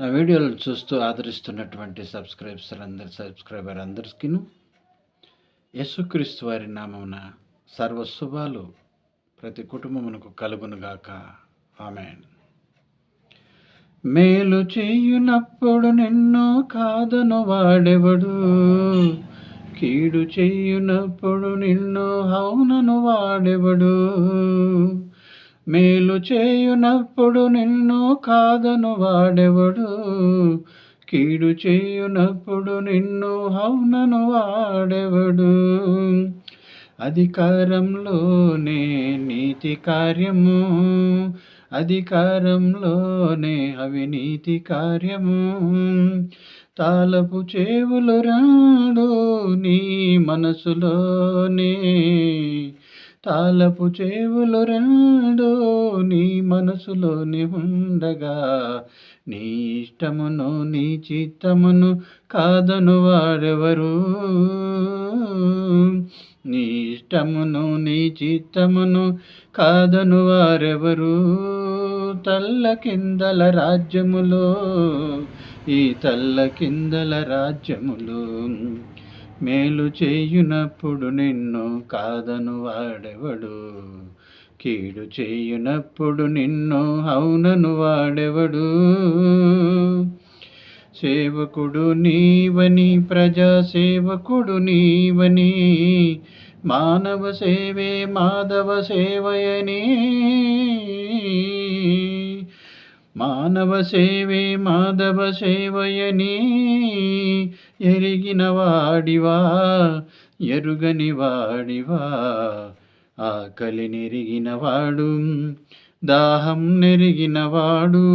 నా వీడియోలను చూస్తూ ఆదరిస్తున్నటువంటి సబ్స్క్రైబ్సర్ అందరి సబ్స్క్రైబర్ అందరికీను యేసుక్రీస్తు వారి నామమున సర్వశుభాలు ప్రతి కుటుంబమునకు కలుగునుగాక. ఆమెన్. మేలు చేయునప్పుడు నిన్ను కాదను వాడెవడు? కీడు చేయునప్పుడు నిన్ను హౌనను వాడెవడు? మేలు చేయునప్పుడు నిన్ను కాదను వాడెవడు. కీడు చేయునప్పుడు నిన్ను హౌనను వాడెవడు. అధికారంలోనే నీతి కార్యము. అధికారంలోనే అవినీతి కార్యము. తాలపు చేవులు రాడు నీ మనసులోనే. తాలపు చేవులు రెండు నీ మనసులోని ఉండగా. నీ ఇష్టమును నీ చిత్తమును కాదను వారెవరు నీ ఇష్టమును నీ చిత్తమును కాదను వారెవరు. తల్ల కిందల రాజ్యములో ఈ తల్ల కిందల రాజ్యములు మేలు చేయునప్పుడు నిన్ను కాదను వాడెవడు. కీడు చేయునప్పుడు నిన్ను అవునను వాడెవడు. సేవకుడు నీవని ప్రజా సేవకుడు నీవని. మానవ సేవే మాధవ సేవయని. మానవ సేవే మాధవ సేవయని ఎరిగిన వాడివా ఎరుగని వాడివా ఆకలి నెరిగినవాడు దాహం నెరిగినవాడు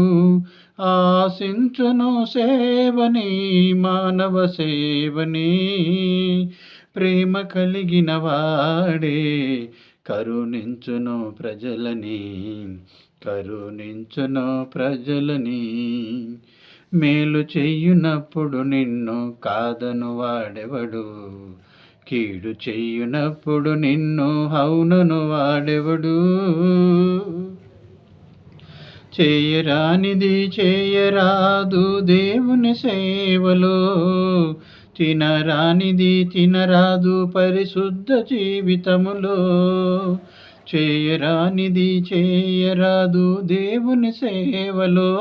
ఆశించును సేవని మానవ సేవని ప్రేమ కలిగిన వాడే కరుణించును ప్రజలని కరుణించును ప్రజలని. మేలు చెయ్యునప్పుడు నిన్ను కాదను వాడెవడు కీడు చెయ్యునప్పుడు నిన్ను హౌనను వాడెవడు. చేయరానిది చేయరాదు దేవుని సేవలో తినరానిది తినరాదు పరిశుద్ధ జీవితములో. చేయరానిది చేయరాదు దేవుని సేవలో.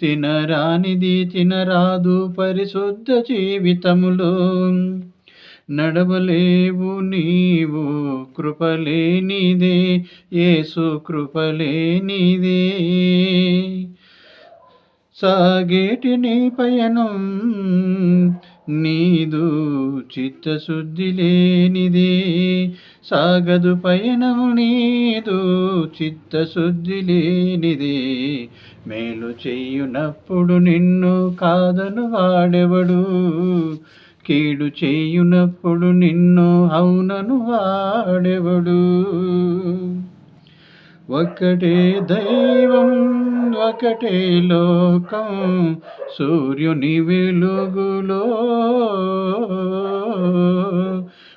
తినరానిది తినరాదు పరిశుద్ధ జీవితములో. నడవలేవు నీవు కృపలేనిదే యేసు కృపలేనిదే. సాగేటి నీ పయనం నీదు చిత్తశుద్ధి లేనిదే సాగదు పయనము నీదు చిత్తశుద్ధి లేనిదే. మేలు చేయునప్పుడు నిన్ను కాదను వాడెవడు? కీడు చేయునప్పుడు నిన్ను అవునను వాడెవడు? ఒక్కటే దైవం ఒకటే లోకం సూర్యుని వెలుగులో.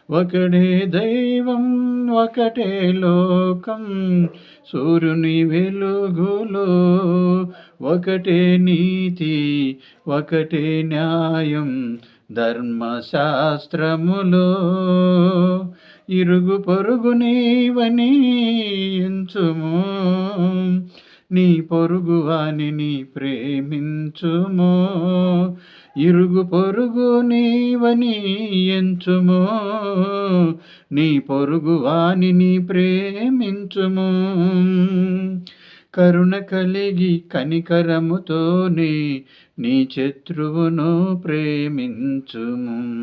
ఒకటే దైవం ఒకటే లోకం సూర్యుని వెలుగులో. ఒకటే నీతి ఒకటే న్యాయం ధర్మశాస్త్రములో. ఇరుగు పొరుగు నీవని ఎంచుము. నీ పొరుగువాని నీ ప్రేమించుము. ఇరుగు పొరుగు నీవని ఎంచుము. నీ పొరుగువాని నీ ప్రేమించుము. కరుణ కలిగి కనికరముతోనే నీ శత్రువును ప్రేమించుము.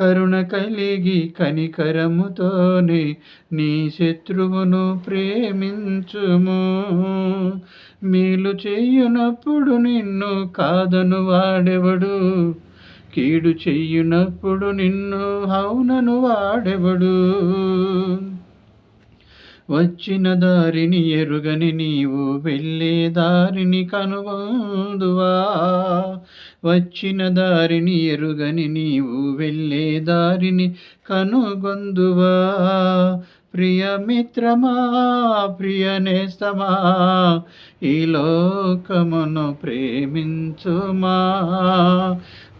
కరుణ కలిగి కనికరముతోనే నీ శత్రువును ప్రేమించుము. మేలు చెయ్యునప్పుడు నిన్ను కాదను వాడెవడు? కీడు చెయ్యునప్పుడు నిన్ను హౌనను వాడెవడు? వచ్చిన దారిని ఎరుగని నీవు వెళ్ళే దారిని కనుగొందువా? వచ్చిన దారిని ఎరుగని నీవు వెళ్ళే దారిని కనుగొందువా? ప్రియమిత్రమా ప్రియనేస్తమా ఈ లోకమును ప్రేమించుమా?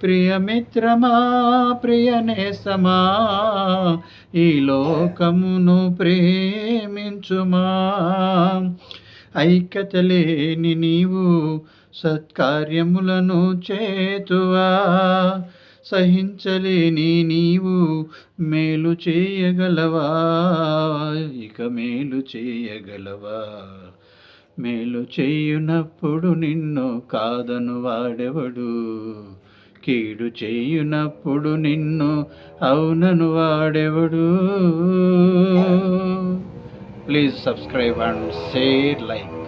ప్రియమిత్రమా ప్రియనేసమా ఈ లోకమును ప్రేమించుమా. ఐక్యత లేని నీవు సత్కార్యములను చేతువా. సహించలేని నీవు మేలు చేయగలవా. ఇక మేలు చేయగలవా. మేలు చేయునప్పుడు నిన్ను కాదను వాడెవడు కీడు చేయునప్పుడు నిన్ను అవునను వాడెవడు? Please subscribe and share like